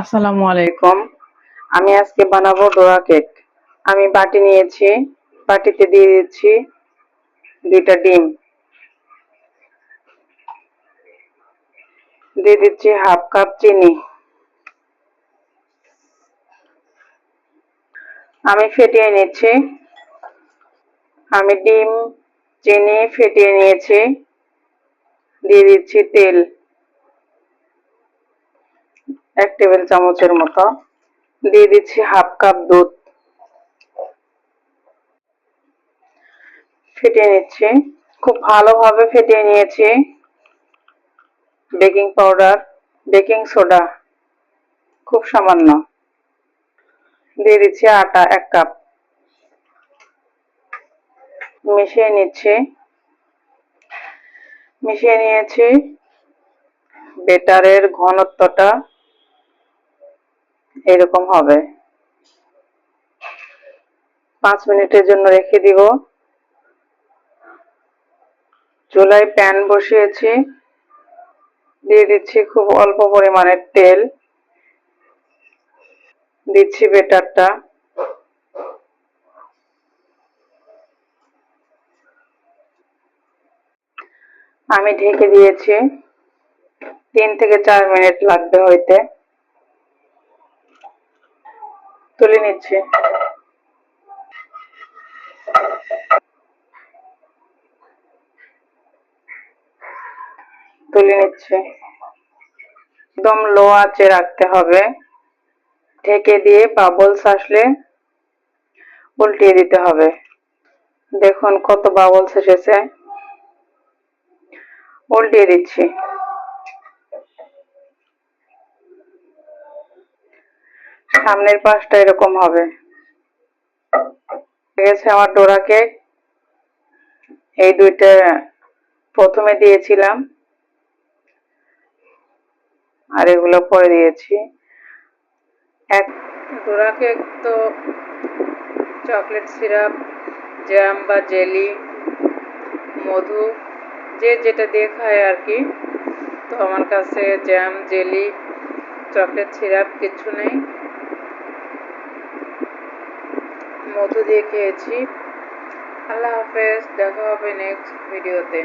আসসালামু আলাইকুম। আমি আজকে বানাবো ডোরা কেক। আমি বাটি নিয়েছি, বাটিতে দিয়ে দিচ্ছি দুইটা ডিম। দিয়ে দিচ্ছি হাফ কাপ চিনি। আমি ফেটিয়ে নিচ্ছি। আমি ডিম, চিনি ফেটিয়ে নিয়েছি। দিয়ে দিচ্ছি তেল। এক টেবিল চামচের মতো। দিয়ে দিচ্ছি হাফ কাপ দুধ। ফেটিয়ে নিচ্ছি। খুব ভালোভাবে ফেটিয়ে নিয়েছি। বেকিং পাউডার, বেকিং সোডা, খুব সামান্য। দিয়ে দিচ্ছি আটা এক কাপ। মিশিয়ে নিচ্ছি। মিশিয়ে নিয়েছি। বেটারের ঘনত্বটা এরকম হবে। পাঁচ মিনিটের জন্য রেখে দিব। চুলায় প্যান বসিয়েছি। দিয়ে দিচ্ছি খুব অল্প পরিমাণের তেল। দিচ্ছি বেটারটা। আমি ঢেকে দিয়েছি। তিন থেকে চার মিনিট লাগবে হইতে। তুলে নিচ্ছি। তুলে নিচ্ছে। একদম লো আঁচে রাখতে হবে। ঢেকে দিয়ে বাবলস আসলে উল্টিয়ে দিতে হবে। দেখুন কত বাবলস এসেছে। উল্টিয়ে দিচ্ছি। সামনের পাশটা এরকম হবে। গেছে আমার ডোরা কেক এই দুইটা প্রথমে দিয়েছিলাম। আর এগুলো পরে দিয়েছি। এক ডোরা কেক তো চকলেট সিরাপ জ্যাম বা জেলি, মধু, যে যেটা দিয়ে খায় আর কি। তো আমার কাছে জ্যাম জেলি, চকলেট সিরাপ কিছু নেই। মধু দিয়ে খেয়েছি। আল্লাহ হাফেজ দেখা হবে নেক্সট ভিডিওতে